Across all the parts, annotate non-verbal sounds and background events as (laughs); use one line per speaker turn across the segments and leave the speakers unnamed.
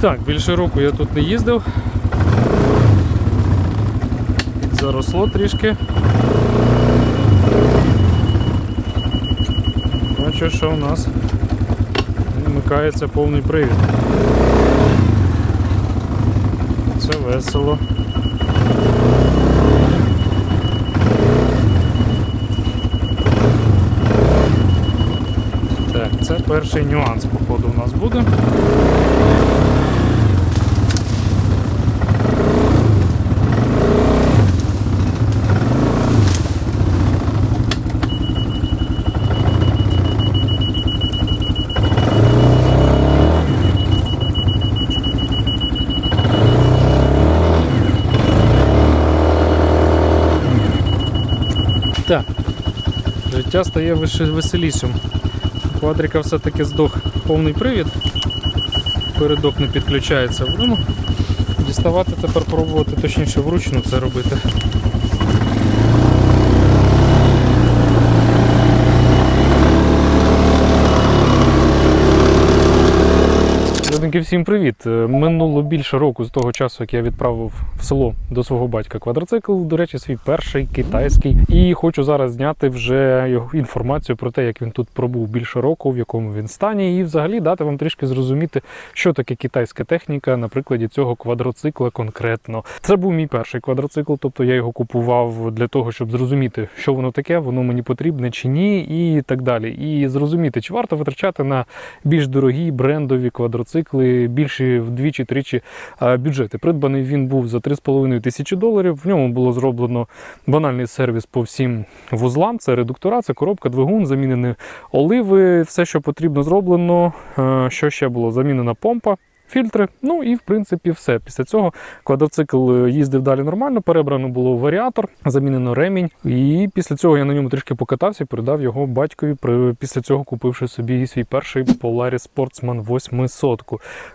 Так, більше року я тут не їздив. Заросло трішки. Бачу, що у нас вмикається повний привід. Це весело. Так, це перший нюанс, походу, у нас буде. Так, життя стає веселішим. Квадрика все-таки здох повний привід. Передок не підключається. Будемо діставати тепер пробувати точніше вручну це робити. Людинки, всім привіт! Е, Минуло більше року з того часу, як я відправив в село до свого батька квадроцикл. До речі, свій перший китайський. І хочу зараз зняти вже інформацію про те, як він тут пробув більше року, в якому він стані, і взагалі дати вам трішки зрозуміти, що таке китайська техніка на прикладі цього квадроцикла конкретно. Це був мій перший квадроцикл, тобто я його купував для того, щоб зрозуміти, що воно таке, воно мені потрібне чи ні, і так далі. І зрозуміти, чи варто витрачати на більш дорогі брендові квадроцикли, більші вдвічі-тричі бюджети. Придбаний він був за 3,5 тисячі доларів. В ньому було зроблено банальний сервіс по всім вузлам. Це редуктора, це коробка, двигун, замінені оливи, все, що потрібно, зроблено. Що ще було? Замінена помпа. Фільтри, ну і в принципі все. Після цього квадроцикл е, їздив далі нормально, перебрано було варіатор, замінено ремінь. І після цього я на ньому трішки покатався і передав його батькові, після цього купивши собі свій перший Polaris Sportsman 800.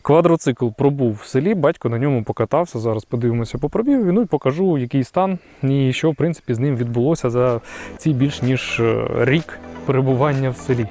Квадроцикл пробув в селі, батько на ньому покатався. Зараз подивимося по пробігу, ну і покажу, який стан і що в принципі з ним відбулося за ці більш ніж е, рік перебування в селі.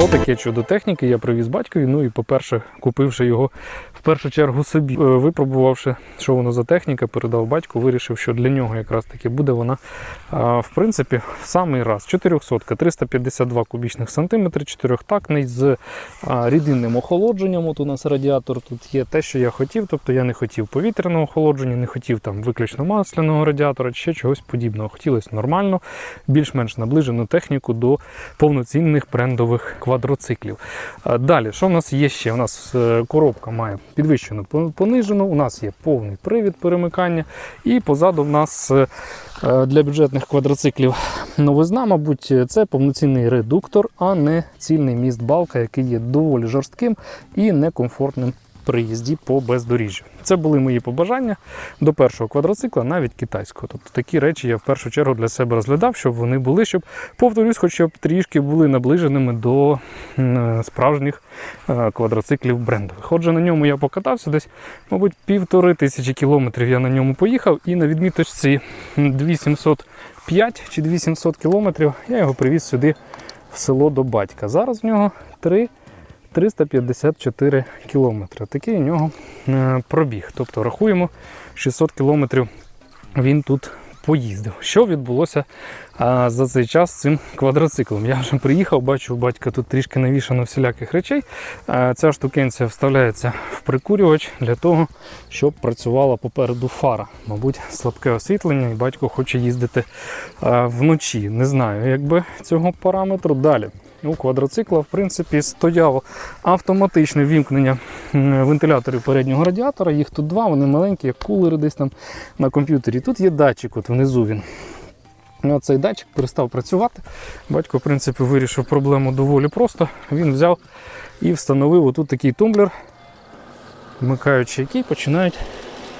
Отаке чудо техніки я привіз батькові. Ну і, по-перше, купивши його в першу чергу собі, Е, випробувавши, що воно за техніка, передав батьку, вирішив, що для нього якраз таки буде вона, в принципі, в самий раз. 400 352 кубічних сантиметри, чотирьохтактний з а, рідинним охолодженням. От у нас радіатор тут є те, що я хотів. Тобто я не хотів повітряного охолодження, не хотів там виключно масляного радіатора чи ще чогось подібного. Хотілося нормально, більш-менш наближену техніку до повноцінних брендових квадроциклів. Далі, що в нас є ще? У нас е, коробка має підвищену понижену, у нас є повний привід перемикання, і позаду в нас е, е, для бюджетних квадроциклів новизна, мабуть, це повноцінний редуктор, а не цільний міст балка, який є доволі жорстким і некомфортним при їзді по бездоріжжю. Це були мої побажання до першого квадроцикла, навіть китайського. Тобто такі речі я в першу чергу для себе розглядав, щоб вони були, щоб, повторюсь, хоча б трішки були наближеними до справжніх е, квадроциклів брендових. Отже, на ньому я покатався десь, мабуть, півтори тисячі кілометрів я на ньому поїхав, і на відміточці 2705 чи 2700 кілометрів я його привіз сюди в село до батька. Зараз в нього 3 354 кілометри. Такий у нього е, пробіг. Тобто рахуємо 600 кілометрів він тут поїздив. Що відбулося за цей час з цим квадроциклом? Я вже приїхав, бачу, у батька тут трішки навішано всіляких речей. Ця штукенція вставляється в прикурювач для того, щоб працювала попереду фара. Мабуть, слабке освітлення, і батько хоче їздити вночі. Не знаю, якби цього параметру. Далі. У квадроцикла, в принципі, стояло автоматичне вімкнення вентиляторів переднього радіатора. Їх тут два, вони маленькі, як кулери десь там на комп'ютері. Тут є датчик, от внизу він. Ну, Цей датчик перестав працювати. Батько, в принципі, вирішив проблему доволі просто. Він взяв і встановив отут такий тумблер, вмикаючи який починають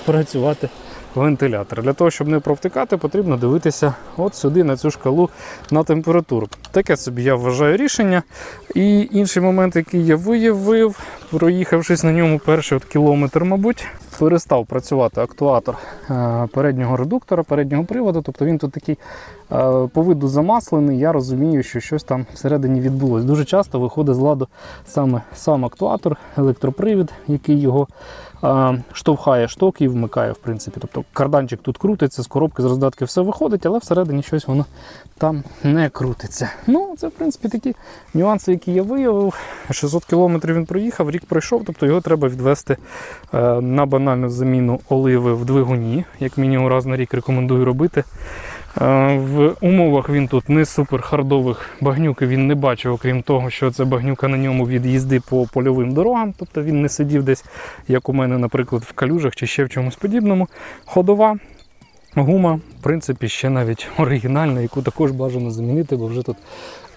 працювати вентилятори. Для того, щоб не провтикати, потрібно дивитися от сюди на цю шкалу на температуру. Таке собі я вважаю рішення. І інший момент, який я виявив, проїхавшись на ньому перший от кілометр, мабуть, перестав працювати актуатор е, переднього редуктора, переднього приводу. Тобто він тут такий е, по виду замаслений. Я розумію, що щось там всередині відбулось. Дуже часто виходить з ладу саме сам актуатор, електропривід, який його штовхає шток і вмикає, в принципі. Тобто карданчик тут крутиться, з коробки з роздатки все виходить, але всередині щось воно там не крутиться. Ну, це, в принципі, такі нюанси, які я виявив. 600 кілометрів він проїхав, рік пройшов, тобто його треба відвести е, на банальну заміну оливи в двигуні, як мінімум раз на рік рекомендую робити. Е, В умовах він тут не супер хардових багнюки він не бачив, окрім того, що це багнюка на ньому від їзди по польовим дорогам. Тобто він не сидів десь, як у мене, наприклад, в калюжах чи ще в чомусь подібному. Ходова. Гума, в принципі, ще навіть оригінальна, яку також бажано замінити, бо вже тут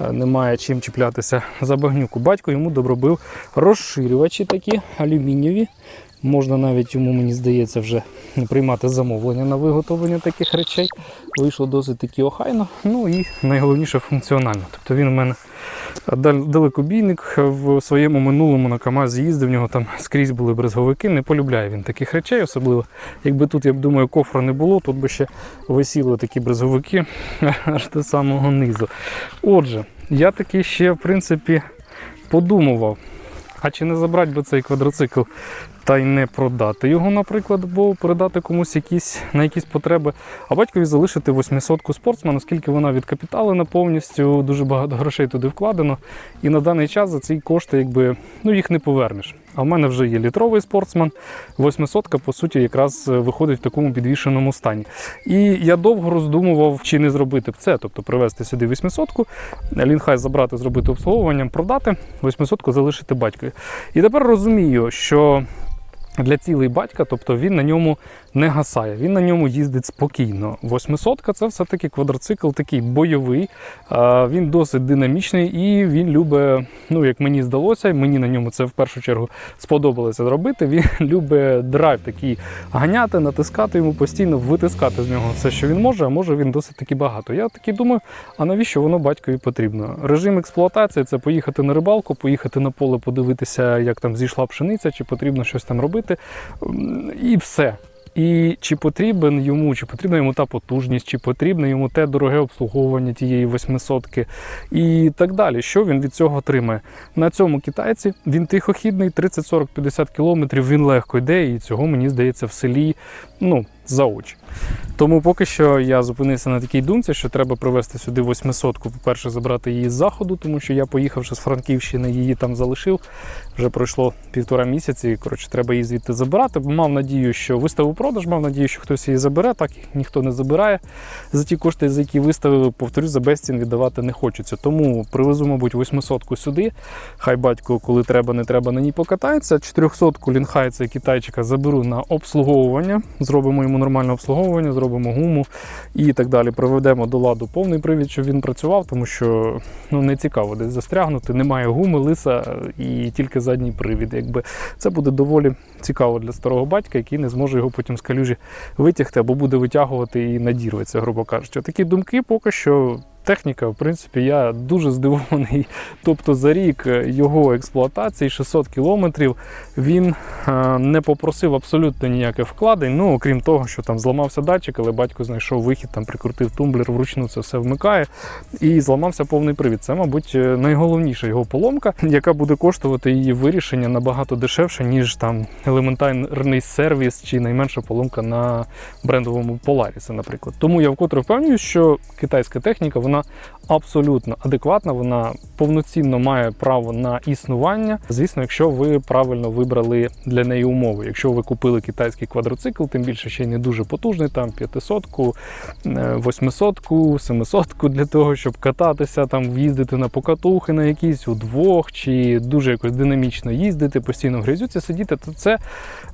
е, немає чим чіплятися за багнюку. Батько йому добробив розширювачі такі алюмінієві. Можна навіть йому, мені здається, вже приймати замовлення на виготовлення таких речей. Вийшло досить таки охайно. Ну і найголовніше функціонально. Тобто він у мене далекобійник в своєму минулому на КАМАЗі їздив, в нього там скрізь були брезговики. Не полюбляє він таких речей, особливо якби тут, я б думаю, кофра не було, тут би ще висіли такі брезговики (laughs) аж до самого низу. Отже, я таки ще, в принципі, подумував, а чи не забрати би цей квадроцикл та й не продати його, наприклад, бо передати комусь якісь, на якісь потреби, а батькові залишити 800-ку спортсмен, оскільки вона відкапіталена повністю, дуже багато грошей туди вкладено. І на даний час за ці кошти якби, ну, їх не повернеш. А в мене вже є літровий спортсмен. 800-ка, по суті, якраз е, виходить в такому підвішеному стані. І я довго роздумував, чи не зробити це, тобто привезти сюди 800-ку, лінхай забрати, зробити обслуговуванням, продати, 800-ку залишити батькові. І тепер розумію, що для цілий батька, тобто він на ньому не гасає, він на ньому їздить спокійно. 800 це все-таки квадроцикл такий бойовий, він досить динамічний і він любить, ну як мені здалося, мені на ньому це в першу чергу сподобалося робити. Він (laughs) любить драйв такий ганяти, натискати йому постійно, витискати з нього все, що він може, а може він досить таки багато. Я таки думаю, а навіщо воно батькові потрібно? Режим експлуатації це поїхати на рибалку, поїхати на поле, подивитися, як там зійшла пшениця, чи потрібно щось там робити. І все. І чи потрібен йому, чи потрібна йому та потужність, чи потрібне йому те дороге обслуговування тієї восьмисотки і так далі. Що він від цього отримає? На цьому китайці він тихохідний, 30, 40, 50 кілометрів, він легко йде, і цього мені здається в селі ну, за очі. Тому поки що я зупинився на такій думці, що треба привезти сюди восьмисотку, по-перше, забрати її з заходу, тому що я, поїхавши з Франківщини, її там залишив. Вже пройшло півтора місяці. Коротше, треба її звідти забирати. Мав надію, що виставив продаж, мав надію, що хтось її забере. Так ніхто не забирає. За ті кошти, за які виставили, повторюсь, за безцін віддавати не хочеться. Тому привезу, мабуть, восьмисотку сюди. Хай батько, коли треба, не треба на ній покатається. 400-ку лінхайця китайчика заберу на обслуговування. Зробимо йому нормальне обслуговування, зробимо гуму і так далі. Проведемо до ладу повний привід, щоб він працював, тому що ну не цікаво десь застрягнути. Немає гуми, лиса і тільки задній привід. Якби це буде доволі цікаво для старого батька, який не зможе його потім з калюжі витягти або буде витягувати і надірветься, грубо кажучи. Такі думки поки що. Техніка, в принципі, я дуже здивований. (laughs) Тобто за рік його експлуатації 600 кілометрів він е, не попросив абсолютно ніяких вкладень. Ну, окрім того, що там зламався датчик, але батько знайшов вихід, там прикрутив тумблер, вручну це все вмикає і зламався повний привід. Це, мабуть, е, найголовніша його поломка, (laughs) яка буде коштувати її вирішення набагато дешевше, ніж там елементарний сервіс чи найменша поломка на брендовому Polaris, наприклад. Тому я вкотре впевнюю, що китайська техніка вона вона абсолютно адекватна, вона повноцінно має право на існування. Звісно, якщо ви правильно вибрали для неї умови. Якщо ви купили китайський квадроцикл, тим більше ще й не дуже потужний, там 500-ку, 800-ку, 700-ку для того, щоб кататися, там в'їздити на покатухи на якісь удвох, чи дуже якось динамічно їздити, постійно в грязюці сидіти, то це,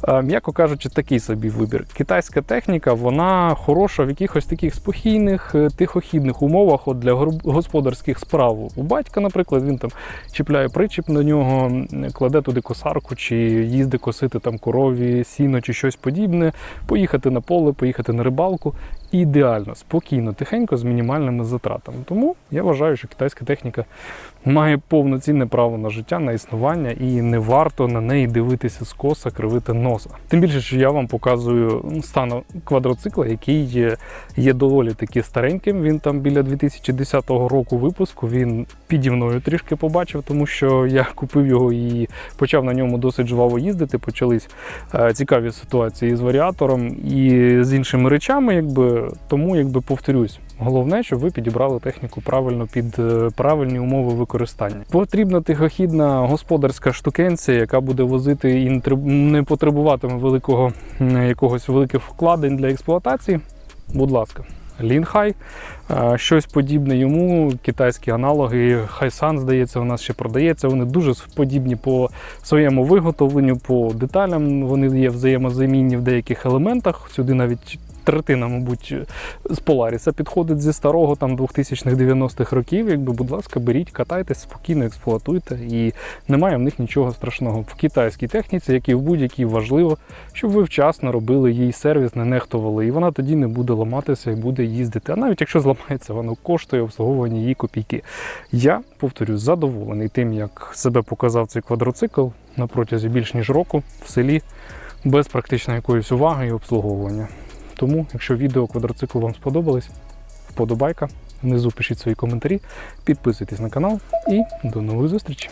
е, м'яко кажучи, такий собі вибір. Китайська техніка, вона хороша в якихось таких спокійних, е, тихохідних умовах от для господарських справ. У батька, наприклад, він там чіпляє причіп на нього, кладе туди косарку, чи їздить косити там корові, сіно чи щось подібне, поїхати на поле, поїхати на рибалку. Ідеально, спокійно, тихенько, з мінімальними затратами. Тому я вважаю, що китайська техніка має повноцінне право на життя, на існування, і не варто на неї дивитися з коса, кривити носа. Тим більше, що я вам показую стан квадроцикла, який є, доволі таки стареньким. Він там біля 2010 року випуску. Він піді мною трішки побачив, тому що я (laughs) купив його і почав на ньому досить жваво їздити. Почались е, цікаві ситуації з варіатором і з іншими речами, якби тому, якби повторюсь. Головне, щоб ви підібрали техніку правильно під е, правильні умови використання. Потрібна тихохідна господарська штукенція, яка буде возити і не треб- не потребуватиме великого якогось великих вкладень для експлуатації. Будь ласка. Лінхай, Е, щось подібне йому, китайські аналоги, Хайсан, здається, у нас ще продається. Вони дуже подібні по своєму виготовленню, по деталям. Вони є взаємозамінні в деяких елементах. Сюди навіть третина, мабуть, з Поларіса підходить зі старого там 2000-х 90-х років. Якби, будь ласка, беріть, катайтесь, спокійно експлуатуйте. І немає в них нічого страшного. В китайській техніці, як і в будь-якій, важливо, щоб ви вчасно робили їй сервіс, не нехтували. І вона тоді не буде ламатися і буде їздити. А навіть якщо зламається, воно коштує обслуговування її копійки. Я повторю, задоволений тим, як себе показав цей квадроцикл на протязі більш ніж року в селі без практично якоїсь уваги і обслуговування. Тому, якщо відео квадроциклу вам сподобалось, вподобайка, внизу пишіть свої коментарі, підписуйтесь на канал і до нових зустрічей.